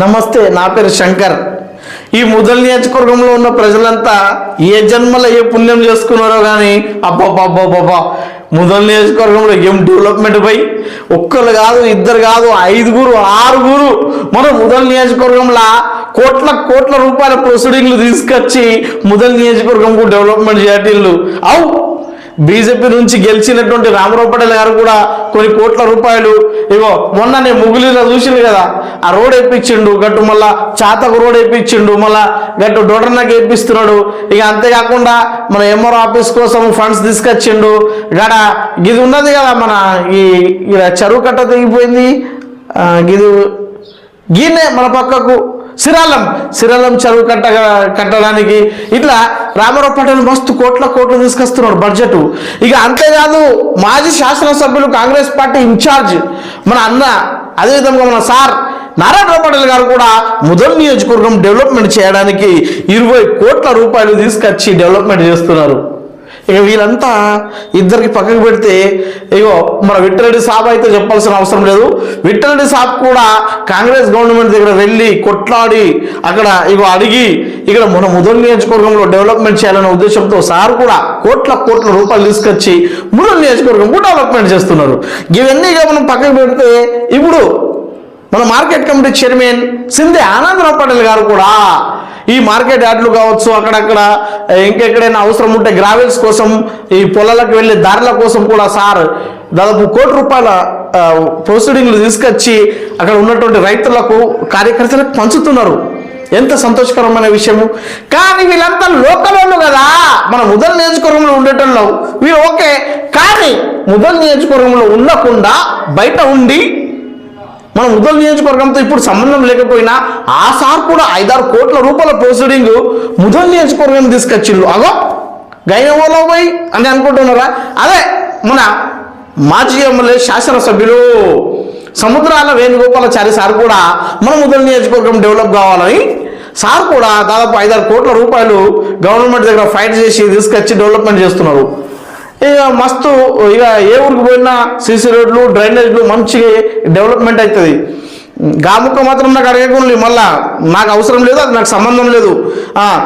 నమస్తే నా పేరు శంకర్. ఈ ముదల్ నియోజకవర్గంలో ఉన్న ప్రజలంతా ఏ జన్మలో ఏ పుణ్యం చేసుకున్నారో కానీ అబ్బాబ్బాబ్బాబ్బా ముదల్ నియోజకవర్గంలో ఏం డెవలప్మెంట్ పోయి ఒక్కరు కాదు ఇద్దరు కాదు ఐదుగురు ఆరుగురు. మన ముదల్ నియోజకవర్గంలో కోట్ల కోట్ల రూపాయల ప్రొసీడింగ్లు తీసుకొచ్చి ముదల్ నియోజకవర్గంకు డెవలప్మెంట్ చేయటిల్లు. అవు! బీజేపీ నుంచి గెలిచినటువంటి రామరావు పటేల్ గారు కూడా కొన్ని కోట్ల రూపాయలు ఇగో మొన్న నేను ముగిలిలో చూసిండు కదా ఆ రోడ్ వేయించిండు గట్టు మళ్ళా చాతకు రోడ్ వేయించిండు మళ్ళా గట్టు డోటర్నకి వేపిస్తున్నాడు. ఇక అంతేకాకుండా మన ఎంఆర్ ఆఫీస్ కోసం ఫండ్స్ తీసుకొచ్చిండు. గడ ఇది ఉన్నది కదా మన ఈ ఈడ చెరువు కట్ట తెగిపోయింది. ఆ, గిది గీనే మన పక్కకు సిరాలం సిరాలం చెరువు కట్ట కట్టడానికి. ఇట్లా రామారావు పటేల్ మస్తు కోట్ల కోట్లు తీసుకొస్తున్నారు బడ్జెట్ ఇక అంతేకాదు మాజీ శాసనసభ్యులు కాంగ్రెస్ పార్టీ ఇన్ఛార్జ్ మన అన్న అదేవిధంగా మన సార్ నారాయణరావు పటేల్ గారు కూడా ముదల్ నియోజకవర్గం డెవలప్మెంట్ చేయడానికి ఇరవై కోట్ల రూపాయలు తీసుకొచ్చి డెవలప్మెంట్ చేస్తున్నారు. ఇక వీళ్ళంతా ఇద్దరికి పక్కకు పెడితే ఇగో మన విట్టరెడ్డి సాబ్ అయితే చెప్పాల్సిన అవసరం లేదు. విట్టరెడ్డి సాబ్ కూడా కాంగ్రెస్ గవర్నమెంట్ దగ్గర వెళ్ళి కొట్లాడి అక్కడ ఇగో అడిగి ఇక్కడ మన ముదల్ నియోజకవర్గంలో డెవలప్మెంట్ చేయాలనే ఉద్దేశంతో సార్ కూడా కోట్ల కోట్ల రూపాయలు తీసుకొచ్చి ముదల్ నియోజకవర్గం కూడా డెవలప్మెంట్ చేస్తున్నారు. ఇవన్నీ మనం పక్కకు పెడితే ఇప్పుడు మన market committee chairman Sindhe Anandrao Patel గారు కూడా ఈ మార్కెట్ యార్డులు కావచ్చు అక్కడక్కడ ఇంకెక్కడైనా అవసరం ఉంటే గ్రావెల్స్ కోసం ఈ పొలాలకు వెళ్ళే దారుల కోసం కూడా సార్ దాదాపు కోటి రూపాయల ప్రొసీడింగ్లు తీసుకొచ్చి అక్కడ ఉన్నటువంటి రైతులకు కార్యకర్తలకు పంచుతున్నారు. ఎంత సంతోషకరమైన విషయము. కానీ వీళ్ళంతా లోకలోళ్ళు కదా. మన ముదల్ నియోజకవర్గంలో ఉండేటోళ్ళు. వీళ్ళు ఓకే. కానీ ముదల్ నియోజకవర్గంలో ఉండకుండా బయట ఉండి మన ముద్దల నియోజకవర్గంతో ఇప్పుడు సంబంధం లేకపోయినా ఆ సార్ కూడా ఐదారు కోట్ల రూపాయల ప్రొసీడింగ్ ముదల్ నియోజకవర్గం తీసుకొచ్చిళ్ళు. అగో గైనవోలో పోయి అని అనుకుంటున్నారా? అదే మన మాజీ ఎమ్మెల్యే శాసనసభ్యులు సముద్రాల వేణుగోపాలాచారి సార్ కూడా మన ముదల్ నియోజకవర్గం డెవలప్ కావాలని సార్ కూడా దాదాపు ఐదారు కోట్ల రూపాయలు గవర్నమెంట్ దగ్గర ఫైట్ చేసి తీసుకొచ్చి డెవలప్మెంట్ చేస్తున్నారు. ఇక మస్తు ఇక ఏ ఊరికి పోయినా సీసీ రోడ్లు డ్రైనేజ్లు మంచిగా డెవలప్మెంట్ అవుతుంది. గాముక్క మాత్రం నాకు అడగకుండా మళ్ళా నాకు అవసరం లేదు అది నాకు సంబంధం లేదు.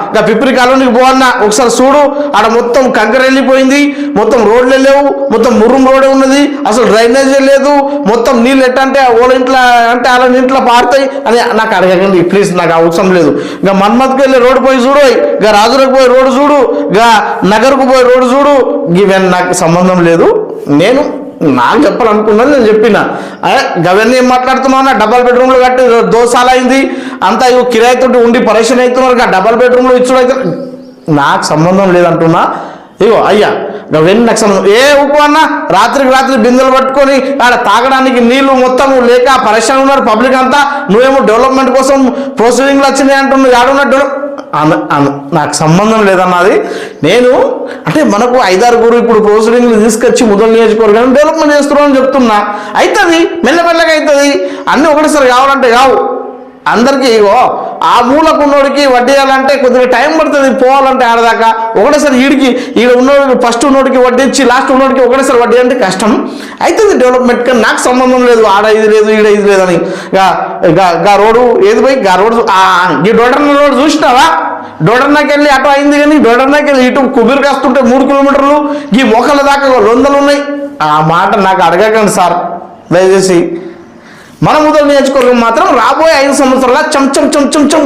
ఇంకా పిప్పరి పిప్పిరి కాలనీకి పోవన్నా ఒకసారి చూడు ఆడ మొత్తం కంకర వెళ్ళిపోయింది మొత్తం రోడ్లు లేవు మొత్తం ముర్రం రోడే ఉన్నది అసలు డ్రైనేజీ లేదు మొత్తం నీళ్ళు ఎట్టంటే వాళ్ళ ఇంట్లో అంటే వాళ్ళ ఇంట్లో పారుతాయి అని నాకు అడగకండి ప్లీజ్ నాకు అవసరం లేదు. ఇంకా మన్మత్కి వెళ్ళి రోడ్డు పోయి చూడు ఇక రాజులకు పోయి రోడ్డు చూడు ఇక నగర్కు పోయి రోడ్డు చూడు ఇవన్నీ నాకు సంబంధం లేదు నేను నాకు చెప్పాలనుకున్నది నేను చెప్పిన. అదే గవన్నీ ఏం మాట్లాడుతున్నావు డబల్ బెడ్రూమ్లు కట్టి దోసాలైంది. అంతా ఇవి కిరాయితోటి ఉండి పరేషన్ అవుతున్నారు ఇక డబల్ బెడ్రూమ్లు ఇచ్చుడైతే నాకు సంబంధం లేదంటున్నా. ఇగో అయ్యా గవన్నీ నాకు సంబంధం ఏ ఉప్పు అన్న? రాత్రికి రాత్రి బిందెలు పట్టుకొని ఆడ తాగడానికి నీళ్ళు మొత్తం లేక పరేషన్ ఉన్నారు పబ్లిక్ అంతా. నువ్వేమో డెవలప్మెంట్ కోసం ప్రొసీడింగ్లు వచ్చినాయి అంటున్నావు. ఆడున్న డెవలప్ నాకు సంబంధం లేదన్నది నేను అంటే మనకు ఐదారుగురు ఇప్పుడు ప్రొసీడింగ్లు తీసుకొచ్చి ముదల్ నియోజకవర్గాన్ని డెవలప్మెంట్ చేస్తున్నామని చెప్తున్నా. అవుతుంది మెల్లమెల్లగా అవుతుంది అన్నీ ఒకటేసారి కావాలంటే కావు. అందరికీ ఇగో ఆ మూలకు ఉన్నోడికి వడ్డీ ఇవ్వాలంటే కొద్దిగా టైం పడుతుంది పోవాలంటే ఆడదాకా. ఒకటేసారి ఈడికి ఈడ ఉన్నోడికి ఫస్ట్ ఉన్నోడికి వడ్డీ ఇచ్చి లాస్ట్ ఉన్నోడికి ఒకటేసారి వడ్డీ అంటే కష్టం. అవుతుంది డెవలప్మెంట్ కానీ నాకు సంబంధం లేదు. ఆడ ఇది లేదు ఈడ ఇది లేదని. గా రోడ్డు ఏది పోయి గా రోడ్డు ఈ డోడర్న రోడ్డు చూసినావా? డోడర్నాకి వెళ్ళి అటు అయింది కానీ డోడర్నాకి వెళ్ళి ఇటు కుబీరు కాస్తుంటే మూడు కిలోమీటర్లు ఈ మొక్కల దాకా వందలు ఉన్నాయి. ఆ మాట నాకు అడగకండి సార్. దయచేసి మన ముదల నియోజకవర్గం మాత్రం రాబోయే ఐదు సంవత్సరాల చం చం చం చం చం